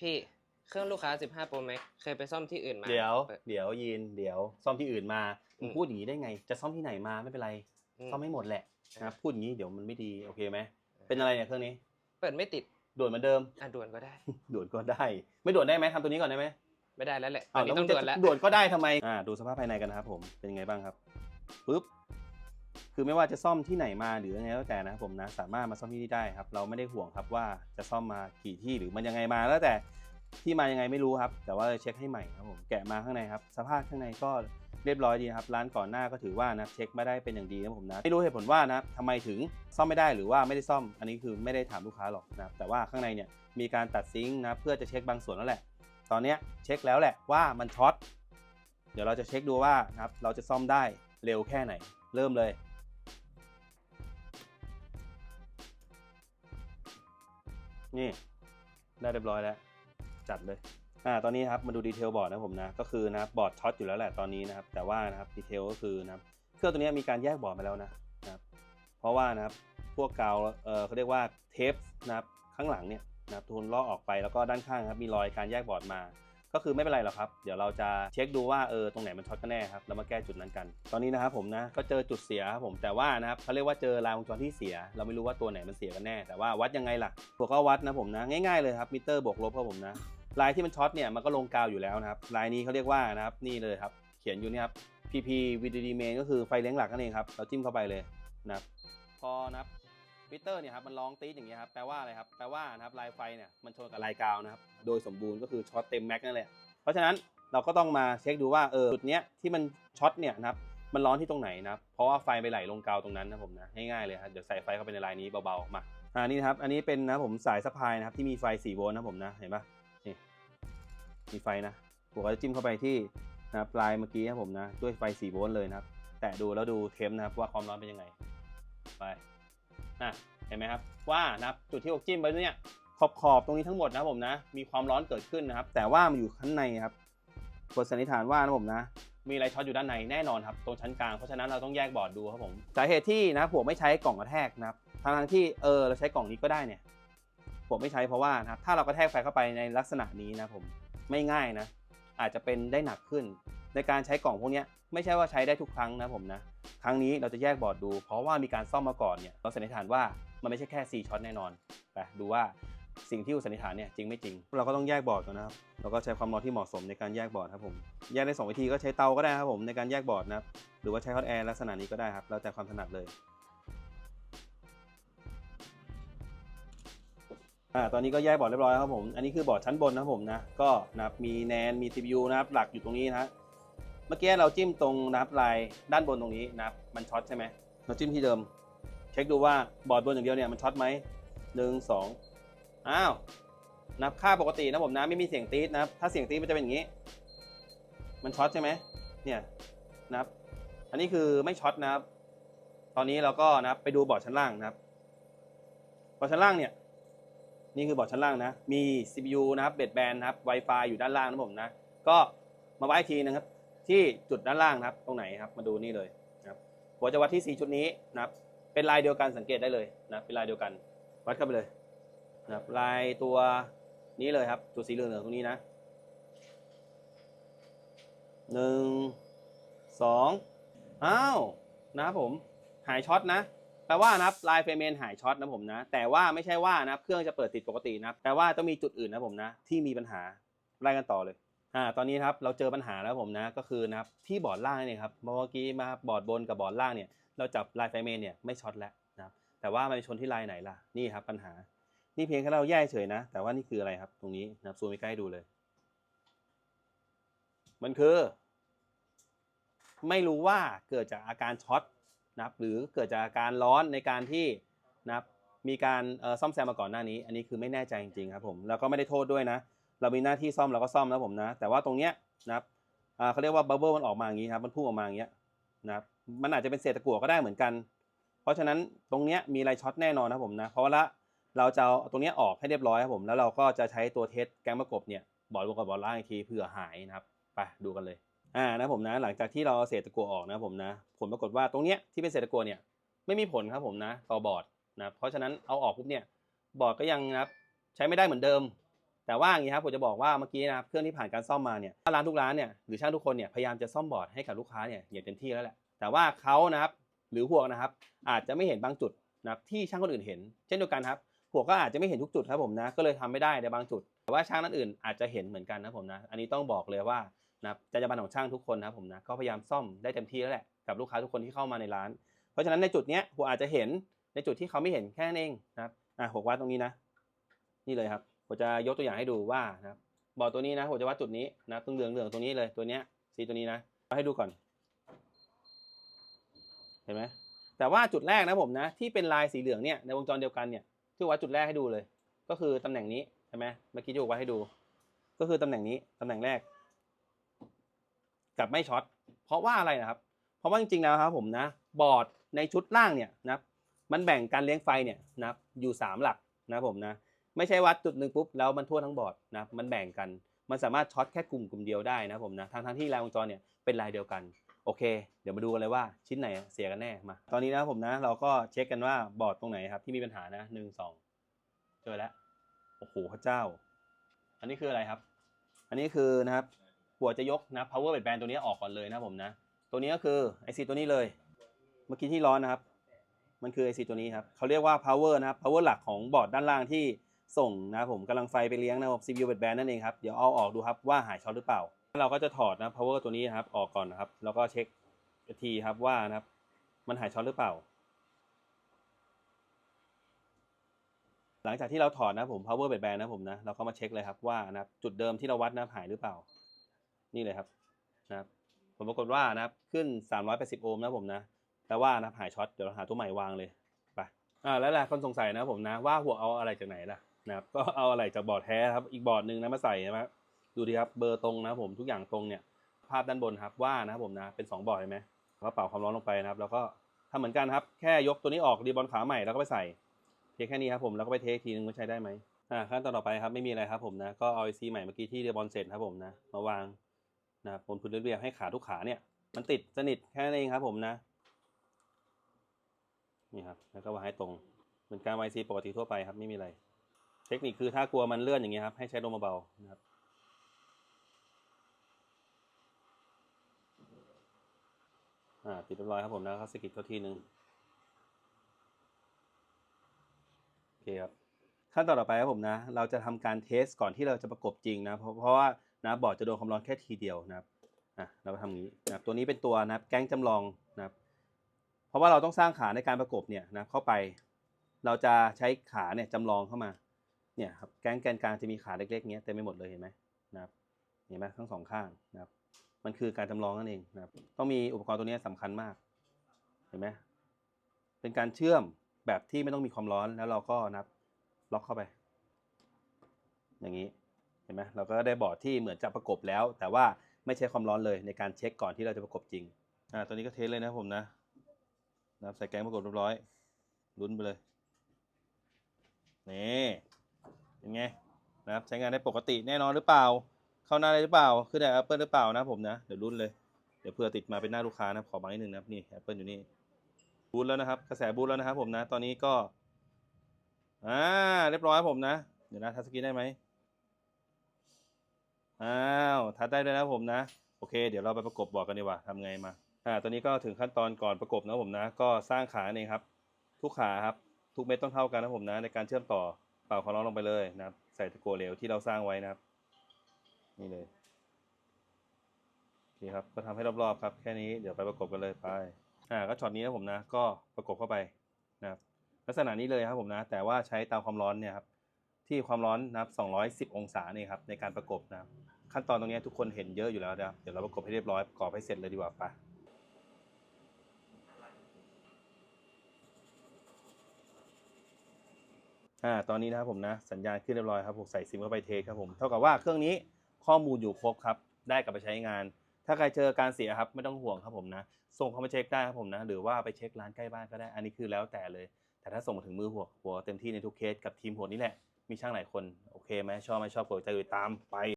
พี่เครื่องลูกค้า 15 Pro Max เคยไปซ่อมที่อื่นมาเดี๋ยว ปิ เดี๋ยวยินเดี๋ยวซ่อมที่อื่นมาอืมึมงพูดอย่างนี้ได้ไง จะซ่อมที่ไหนมาไม่เป็นไร อืมซ่อมไม่หมดแหละอะนะพูดอย่างนี้เดี๋ยวมันไม่ดีโอเคไหมเป็นอะไรเนี่ยเครื่องนี้เปิดไม่ติดด่วนเหมือนเดิม อะด่วนก็ได้ ด่วนก็ได้ ไม่ด่วนได้ไหมทำตัวนี้ก่อนได้ไหมไม่ได้แล้วแหละตออ้านวนี้แล้วต้องด่วนแล้ว ด่วนก็ได้ทำไมอ่าดูสภาพภายในกันนะครับผมเป็นยังไงบ้างครับปุ๊บ คือไม่ว่าจะซ่อมที่ไหนมาหรือยังไงแล้วแต่นะครับผมนะสามารถมาซ่อมที่นี่ได้ครับ เราไม่ได้ห่วงครับว่าจะซ่อมมากี่ที่หรือมันยังไงมาแล้วแต่ที่มายังไงไม่รู้ครับ แต่ว่าเช็คให้ใหม่ครับผมแกะมาข้างในครับสภาพข้างในก็เรียบร้อยดีครับร้านก่อนหน้าก็ถือว่านะเช็คไม่ได้เป็นอย่างดีนะผมนะไม่รู้เหตุผลว่านะทำไมถึงซ่อมไม่ได้หรือว่าไม่ได้ซ่อม อันนี้คือไม่ได้ถามลูกค้าหรอกนะครับแต่ว่าข้างในเนี่ยมีการตัดซิงค์นะเพื่อจะเช็คบางส่วนแล้วแหละ ตอนนี้เช็คแล้วแหละว่ามันช็อตเดี๋ยวเราจะเช็คดูว่านะครับเราจะซ่อมได้เร็วแค่ไหน เริ่มเลย นี่ ได้เรียบร้อยแล้ว จัดเลย อ่า ตอนนี้ครับมาดูดีเทลบอร์ดนะผมนะ ก็คือนะครับบอร์ดช็อตอยู่แล้วแหละตอนนี้นะครับ แต่ว่านะครับดีเทลก็คือนะครับ เครื่องตัวนี้มีการแยกบอร์ดมาแล้วนะนะครับ เพราะว่านะครับ พวกกาว เออเขาเรียกว่าเทปนะครับ ข้างหลังเนี่ยนะครับทุนลอกออกไปแล้วก็ด้านข้างครับ มีรอยการแยกบอร์ดมา ก็คือไม่เป็นไรหรอกครับ เดี๋ยวเราจะเช็คดูว่าเออตรงไหนมันช็อตกันแน่ครับแล้วมาแก้จุดนั้นกัน ตอนนี้นะครับผมนะก็เจอจุดเสียครับผมแต่ว่านะครับเขาเรียกว่าเจอรางวงจรที่เสีย เราไม่รู้ว่าตัวไหนมันเสียกันแน่ แต่ว่าวัดยังไงล่ะพวกก็วัดนะผมนะง่ายๆเลยครับมิเตอร์บวกลบครับผมนะลายที่มันช็อตเนี่ยมันก็ลงกาวอยู่แล้วนะครับลายนี้เขาเรียกว่านะครับนี่เลยครับเขียนอยู่นี่ครับ PP VDD main ก็คือไฟเลี้ยงหลักนั่นเองครับเราจิ้มเข้าไปเลยนะครับพอนะครับ มิเตอร์เนี่ยครับมันร้องตีดอย่างเงี้ยครับแปลว่าอะไรครับแปลว่านะครับลายไฟเนี่ยมันชนกับลายกาวนะครับโดยสมบูรณ์ก็คือช็อตเต็มแม็กนั่นแหละเพราะฉะนั้นเราก็ต้องมาเช็คดูว่าเออจุดเนี้ยที่มันช็อตเนี่ยนะครับมันร้อนที่ตรงไหนนะครับเพราะว่าไฟไปไหลลงกาวตรงนั้นนะผมนะง่ายๆเลยครับเดี๋ยวใส่ไฟเข้าไปในลายนี้เบาๆมาอ่านี่นะครับอันนี้เป็นนะผมสายสะพายนะครับที่มีไฟ4โวลต์นะผมนะเห็นปะนี่มีไฟนะผมก็จะจิ้มเข้าไปที่นะปลายเมื่อกี้นะผมนะด้วยไฟ4โวลต์เลยนะครับแตะดูแล้วดูเทมนะครับว่าความร้อนเป็นยังไงไป อะเห็นไหมครับว่านะครับจุดที่อกจิ้มไปเนี่ยขอบขอบๆตรงนี้ทั้งหมดนะผมนะมีความร้อนเกิดขึ้นนะครับ แต่ว่ามันอยู่ข้างในครับบทสันนิษฐานว่านะผมนะมีไรช็อตอยู่ด้านในแน่นอนครับตรงชั้นกลางเพราะฉะนั้นเราต้องแยกบอร์ดดูครับผมสาเหตุที่นะผมไม่ใช้กล่องกระแทกนะครับทั้งที่เออเราใช้กล่องนี้ก็ได้เนี่ยผมไม่ใช้เพราะว่านะครับถ้าเรากระแทกไฟเข้าไปในลักษณะนี้นะผมไม่ง่ายนะอาจจะเป็นได้หนักขึ้น ในการใช้กล่องพวกเนี้ย ไม่ใช่ว่าใช้ได้ทุกครั้งนะผมนะ ครั้งนี้เราจะแยกบอร์ดดู เพราะว่ามีการซ่อมมาก่อนเนี่ยเราสันนิษฐานว่ามันไม่ใช่แค่ 4ช็อตแน่นอนไปดูว่าสิ่งที่สันนิษฐานเนี่ยจริงไม่จริง เราก็ต้องแยกบอร์ดก่อนนะครับเราก็ใช้ความร้อนที่เหมาะสมในการแยกบอร์ดครับผมแยกได้สองวิธีก็ใช้เตาก็ได้ครับผมในการแยกบอร์ดนะครับหรือว่าใช้ฮอตแอร์ลักษณะนี้ก็ได้ครับแล้วแต่ความถนัดเลยอ่าตอนนี้ก็แยกบอร์ดเรียบร้อยครับผม อันนี้คือบอร์ดชั้นบนนะผมนะ ก็นะครับมีแนน มี CPU นะครับ หลักอยู่ตรงนี้นะ เมื่อกี้เราจิ้มตรงนะครับลายด้านบนตรงนี้นะครับมันช็อตใช่ไหมเราจิ้มที่เดิม เช็คดูว่าบอร์ดบนอย่างเดียวเนี่ยมันช็อตไหมหนึ่งสองอ้าวนับค่าปกตินะผมนะไม่มีเสียงตีดนะครับถ้าเสียงตีดมันจะเป็นอย่างนี้ มันช็อตใช่ไหมเนี่ยนะครับ อันนี้คือไม่ช็อตนะครับ ตอนนี้เราก็นะครับไปดูบอร์ดชั้นล่างนะครับ บอร์ดชั้นล่างเนี่ยนี่คือบอร์ดชั้นล่างนะ มี CPU นะครับเบดแบนนะครับ Wi-Fi อยู่ด้านล่างนะผมนะ ก็มาไว้ทีนะครับ ที่จุดด้านล่างนะครับ ตรงไหนครับ มาดูนี่เลยนะครับหัวจะวัดที่4ชุดนี้นะครับ เป็นลายเดียวกันสังเกตได้เลยนะเป็นลายเดียวกัน วัดเข้าไปเลยนะครับ ลายตัวนี้เลยครับ จุดสีเหลืองๆตรงนี้นะหนึ่งสองอ้าวนะครับผมหายช็อตนะแปลว่านะครับลายเฟรมเมนหายช็อตนะผมนะ แต่ว่าไม่ใช่ว่านะครับเครื่องจะเปิดติดปกตินะแต่ว่าต้องมีจุดอื่นนะผมนะ ที่มีปัญหาไล่กันต่อเลย อ่าตอนนี้ครับเราเจอปัญหาแล้วผมนะก็คือนะครับที่บอร์ดล่างเนี่ยครับเมื่อกี้มาบอร์ดบนกับบอร์ดล่างเนี่ยเราจับลายไฟเมนเนี่ยไม่ช็อตแล้วนะครับแต่ว่ามันไปชนที่ลายไหนล่ะนี่ครับปัญหา นี่เพียงแค่เราแยกเฉยนะ แต่ว่านี่คืออะไรครับตรงนี้นะครับซูมไปใกล้ดูเลย มันคือ ไม่รู้ว่าเกิดจากอาการช็อตนะครับหรือเกิดจากอาการร้อนในการที่นะครับมีการซ่อมแซมมาก่อนหน้านี้ อันนี้คือไม่แน่ใจจริงๆครับผมแล้วก็ไม่ได้โทษด้วยนะ เรามีหน้าที่ซ่อมเราก็ซ่อมนะผมนะ แต่ว่าตรงเนี้ยนะครับเขาเรียกว่าบับเบิลมันออกมาอย่างนี้ครับมันพุ่งออกมาอย่างเงี้ยนะครับมันอาจจะเป็นเศษตะกั่วก็ได้เหมือนกัน เพราะฉะนั้นตรงเนี้ยมีอะไรช็อตแน่นอนนะผมนะ เพราะว่าเราจะเอาตรงเนี้ยออกให้เรียบร้อยครับผม แล้วเราก็จะใช้ตัวเทสแกงประกบเนี่ยบอร์ดบนกับบอร์ดล่างอีกทีเผื่อหายนะครับ ไปดูกันเลย อ่านะผมนะ หลังจากที่เราเศษตะกั่วออกนะผมนะ ผลปรากฏว่าตรงเนี้ยที่เป็นเศษตะกั่วเนี่ยไม่มีผลครับผมนะ ต่อบอร์ดนะ เพราะฉะนั้นเอาออกปุ๊บเนี่ยบอร์ดก็ยังนะครับใช้ไม่ได้เหมือนเดิม แต่ว่าอย่างนี้ครับผมจะบอกว่าเมื่อกี้นะครับเครื่องที่ผ่านการซ่อมมาเนี่ยร้านทุกร้านเนี่ยหรือช่างทุกคนเนี่ยพยายามจะซ่อมบอร์ดให้กับลูกค้าเนี่ยอย่างเต็มที่แล้วแหละแต่ว่าเขานะครับหรือพวกนะครับ อาจจะไม่เห็นบางจุดนะครับที่ช่างคนอื่นเห็น เช่นเดียวกันครับพวกก็อาจจะไม่เห็นทุกจุดครับผมนะก็เลยทำไม่ได้ในบางจุด แต่ว่าช่างนั้นอื่นอาจจะเห็นเหมือนกันนะผมนะอันนี้ต้องบอกเลยว่านะจรรยาบรรณของช่างทุกคนนะผมนะก็พยายามซ่อมได้เต็มที่แล้วแหละกับลูกค้าทุกคนที่เข้ามาในร้าน เพราะฉะนั้นในจุดเนี้ยผมอาจจะเห็นในจุดที่เขาไม่เห็นแค่นั้นเองนะครับอะผมวัดตรงนี้นะ นี่เลยครับ ผมจะยกตัวอย่างให้ดูว่านะครับบอร์ดตัวนี้นะผมจะวัดจุดนี้นะตรงเหลืองเหลืองๆตรงนี้เลยตัวเนี้ยสีตัวนี้นะให้ดูก่อน เห็นไหมแต่ว่าจุดแรกนะผมนะ ที่เป็นลายสีเหลืองเนี่ยในวงจรเดียวกันเนี่ยที่วัดจุดแรกให้ดูเลย ก็คือตำแหน่งนี้ใช่ไหมเมื่อกี้ที่ผมวัดให้ดู ก็คือตำแหน่งนี้ตำแหน่งแรกกับไม่ช็อตเพราะว่าอะไรนะครับ เพราะว่าจริงๆแล้วครับผมนะ บอร์ดในชุดล่างเนี่ยนะมันแบ่งการเลี้ยงไฟเนี่ยนะอยู่ 3 หลักนะผมนะ ไม่ใช่วัดจุดหนึ่งปุ๊บแล้วมันทั่วทั้งบอร์ดนะมันแบ่งกัน มันสามารถช็อตแค่กลุ่มกลุ่มเดียวได้นะผมนะทั้งทั้งที่ลายวงจรเนี่ยเป็นลายเดียวกันโอเค เดี๋ยวมาดูกันเลยว่าชิ้นไหนเสียกันแน่มา ตอนนี้นะผมนะ เราก็เช็คกันว่าบอร์ดตรงไหนครับที่มีปัญหานะหนึ่งสองเจอแล้วโอ้โหพระเจ้า อันนี้คืออะไรครับ อันนี้คือนะครับหัวจะยกนะ power band ตัวนี้ออกก่อนเลยนะผมนะ ตัวนี้ก็คือไอซีตัวนี้เลย เมื่อกี้ที่ร้อนนะครับ มันคือไอซีตัวนี้ครับเขาเรียกว่า power นะครับ power หลักของบอร์ดด้านล่างที่ ส่งนะผมกำลังไฟไปเลี้ยงนะครับ CPU band นั่นเองครับ เดี๋ยวเอาออกดูครับว่าหายช็อตหรือเปล่า เราก็จะถอดนะ power ตัวนี้นะครับออกก่อนนะครับ แล้วก็เช็คทีครับว่านะครับ มันหายช็อตหรือเปล่า หลังจากที่เราถอดนะผม power band นะผมนะ เราก็มาเช็คเลยครับว่านะครับจุดเดิมที่เราวัดนะหายหรือเปล่า นี่เลยครับนะครับผลปรากฏว่านะครับขึ้น 380 โอห์มนะผมนะ แต่ว่านะหายช็อต เดี๋ยวเราหาตัวใหม่วางเลย ไป อ่า แล้วหลายคนสงสัยนะผมนะว่าหัวเอาอะไรจากไหนล่ะ นะครับก็เอาอะไรจากบอร์ดแท้ครับอีกบอร์ดหนึ่งนะมาใส่นะครับดูดิครับเบอร์ตรงนะผมทุกอย่างตรงเนี่ยภาพด้านบนครับว่านะครับผมนะเป็น 2 บอร์ดเห็นไหมแล้วก็เป่าความร้อนลงไปนะครับ แล้วก็ทำเหมือนกันครับแค่ยกตัวนี้ออกรีบอนขาใหม่แล้วก็ไปใส่เพียงแค่นี้ครับผมแล้วก็ไปเททีนึงว่าใช้ได้ไหมอ่าขั้นตอนต่อไปครับไม่มีอะไรครับผมนะก็เอาไอซีใหม่เมื่อกี้ที่รีบอนเสร็จครับผมนะมาวางนะบนพื้นเรียบๆให้ขาทุกขาเนี่ย มันติดสนิทแค่นั้นเองครับผมนะนี่ครับแล้วก็วางให้ตรงเหมือนการไวซีปกติทั่วไปครับไม่มีอะไร เทคนิคคือถ้ากลัวมันเลื่อนอย่างเงี้ยครับ ให้ใช้ลมเบาๆนะครับอ่าติดเรียบร้อยครับผมนะเขาสกิดเข้าทีหนึ่งโอเคครับขั้นตอนต่อไปครับผมนะ เราจะทำการเทสก่อนที่เราจะประกบจริงนะ เพราะเพราะว่านะบอร์ดจะโดนความร้อนแค่ทีเดียวนะครับอะเราทำอย่างนี้นะตัวนี้เป็นตัวนะแก๊งจำลองนะครับ เพราะว่าเราต้องสร้างขาในการประกบเนี่ยนะเข้าไป เราจะใช้ขาเนี่ยจำลองเข้ามา เนี่ยครับแก๊งแกนกลางจะมีขาเล็กๆเงี้ยเต็มไปหมดเลยเห็นไหมนะครับเห็นไหมทั้งสองข้างนะครับมันคือการจำลองนั่นเองนะครับต้องมีอุปกรณ์ตัวนี้สำคัญมาก เห็นไหมเป็นการเชื่อมแบบที่ไม่ต้องมีความร้อนแล้วเราก็นับล็อกเข้าไป อย่างนี้เห็นไหมเราก็ได้บอร์ดที่เหมือนจะประกบแล้ว แต่ว่าไม่ใช้ความร้อนเลยในการเช็คก่อนที่เราจะประกบจริงอ่าตัวนี้ก็เทสเลยนะผมนะนะครับใส่แกงประกบเรียบร้อยลุ้นไปเลยนี่ เป็นไงนะครับใช้งานได้ปกติแน่นอนหรือเปล่า เข้าหน้าได้หรือเปล่าขึ้นได้แอปเปิลหรือเปล่านะผมนะ เดี๋ยวลุ้นเลย เดี๋ยวเพื่อติดมาเป็นหน้าลูกค้านะขอบังนิดนึงนะครับนี่แอปเปิลอยู่นี่บูทแล้วนะครับ กระแสบูทแล้วนะครับผมนะ ตอนนี้ก็อ่าเรียบร้อยผมนะ เดี๋ยวนะทัชสกรีนได้ไหมอ้าวทัดได้เลยนะผมนะ โอเค เดี๋ยวเราไปประกบบอร์ดกันดีกว่าทำไงมาอ่าตอนนี้ก็ถึงขั้นตอนก่อนประกบนะผมนะ ก็สร้างขาเองครับ ทุกขาครับ ทุกเม็ดต้องเท่ากันนะผมนะ ในการเชื่อมต่อ เป่าความร้อนลงไปเลยนะครับ ใส่ตะกั่วเหลวที่เราสร้างไว้นะครับ นี่เลยโอเคครับก็ทำให้รอบๆครับ แค่นี้เดี๋ยวไปประกบกันเลยไปอ่าก็ช็อตนี้นะผมนะ ก็ประกบเข้าไปนะครับลักษณะนี้เลยครับผมนะ แต่ว่าใช้เตาความร้อนเนี่ยครับที่ความร้อนนะครับ210 องศาเนี่ยครับในการประกบนะครับขั้นตอนตรงนี้ทุกคนเห็นเยอะอยู่แล้วนะครับเดี๋ยวเราประกบให้เรียบร้อยประกอบให้เสร็จเลยดีกว่าไป อ่าตอนนี้นะครับผมนะสัญญาณขึ้นเรียบร้อยครับผมใส่ซิมเข้าไปเทสครับผมเท่ากับว่าเครื่องนี้ข้อมูลอยู่ครบครับ ได้กลับไปใช้งาน ถ้าใครเจอการเสียครับไม่ต้องห่วงครับผมนะส่งเข้ามาเช็คได้ครับผมนะหรือว่าไปเช็คร้านใกล้บ้านก็ได้อันนี้คือแล้วแต่เลย แต่ถ้าส่งมาถึงมือหัวหัวเต็มที่ในทุกเคสกับทีมหัวนี่แหละมีช่างหลายคนโอเคไหมชอบไหมชอบกดใจติดตามไป